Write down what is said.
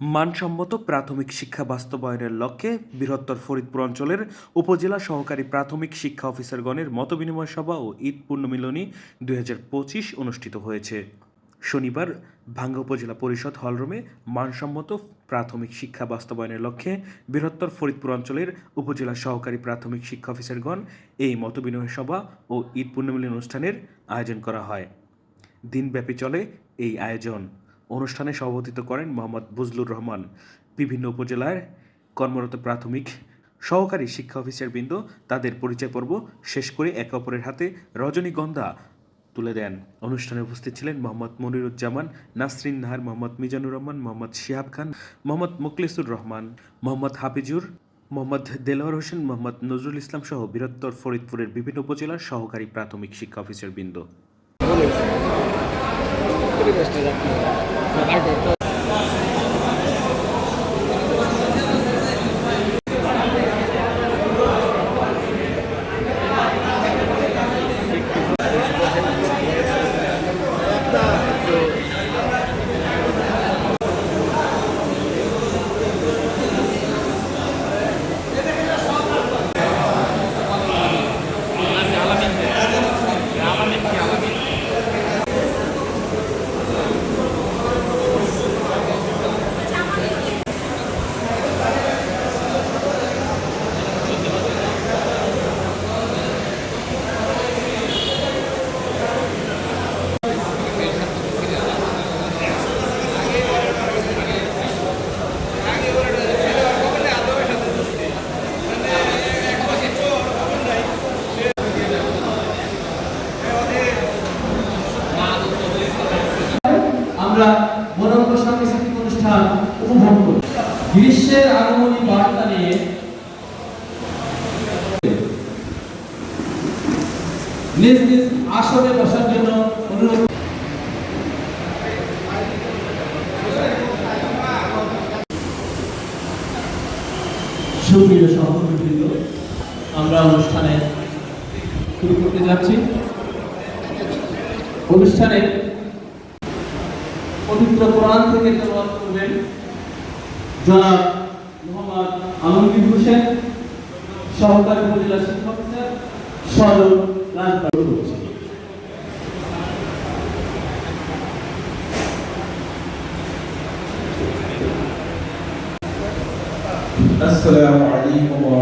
মানসম্মত প্রাথমিক শিক্ষা বাস্তবায়নের লক্ষ্যে বৃহত্তর ফরিদপুর অঞ্চলের উপজেলা সহকারী প্রাথমিক শিক্ষা অফিসারগণের মতবিনিময় সভা ও ঈদ পূর্ণমিলনী দুই হাজার পঁচিশ অনুষ্ঠিত হয়েছে। শনিবার ভাঙ্গা উপজেলা পরিষদ হলরুমে মানসম্মত প্রাথমিক শিক্ষা বাস্তবায়নের লক্ষ্যে বৃহত্তর ফরিদপুর অঞ্চলের উপজেলা সহকারী প্রাথমিক শিক্ষা অফিসারগণ এই মতবিনিময় সভা ও ঈদ পূর্ণমিলনী অনুষ্ঠানের আয়োজন করা হয়। দিনব্যাপী চলে এই আয়োজন। অনুষ্ঠানে সভাপতিত্ব করেন মোহাম্মদ বুজলুর রহমান। বিভিন্ন উপজেলার কর্মরত প্রাথমিক সহকারী শিক্ষা অফিসার বৃন্দ তাদের পরিচয় পর্ব শেষ করে একে অপরের হাতে রজনীগন্ধা তুলে দেন। অনুষ্ঠানে উপস্থিত ছিলেন মোহাম্মদ মনিরুজ্জামান, নাসরিন নাহার, মোহাম্মদ মিজানুর রহমান, মোহাম্মদ শিহাব খান, মোহাম্মদ মুখলিসুর রহমান, মোহাম্মদ হাফিজুর, মোহাম্মদ দেলোয়ার হোসেন, মোহাম্মদ নজরুল ইসলাম সহ বৃহত্তর ফরিদপুরের বিভিন্ন উপজেলার সহকারী প্রাথমিক শিক্ষা অফিসার Hadi. আমরা মনোজ্ঞ সাংস্কৃতিক অনুষ্ঠান উপভোগ করি। গ্রীষ্মের আগমনী বার্তা নিয়ে নিজ নিজ আসনে বসার জন্য অনুরোধ সুপ্রিয় সহকর্মীবৃন্দ আমরা অনুষ্ঠানে শুরু করতে যাচ্ছি। অনুষ্ঠানে পবিত্র কোরআন থেকে তেলাওয়াত করবেন জনাব মোহাম্মদ আলমগীর হোসেন সহকারী উপজেলা শিক্ষক অফিসার সদর রাজবাড়ি করছে السلام عليكم ورحمة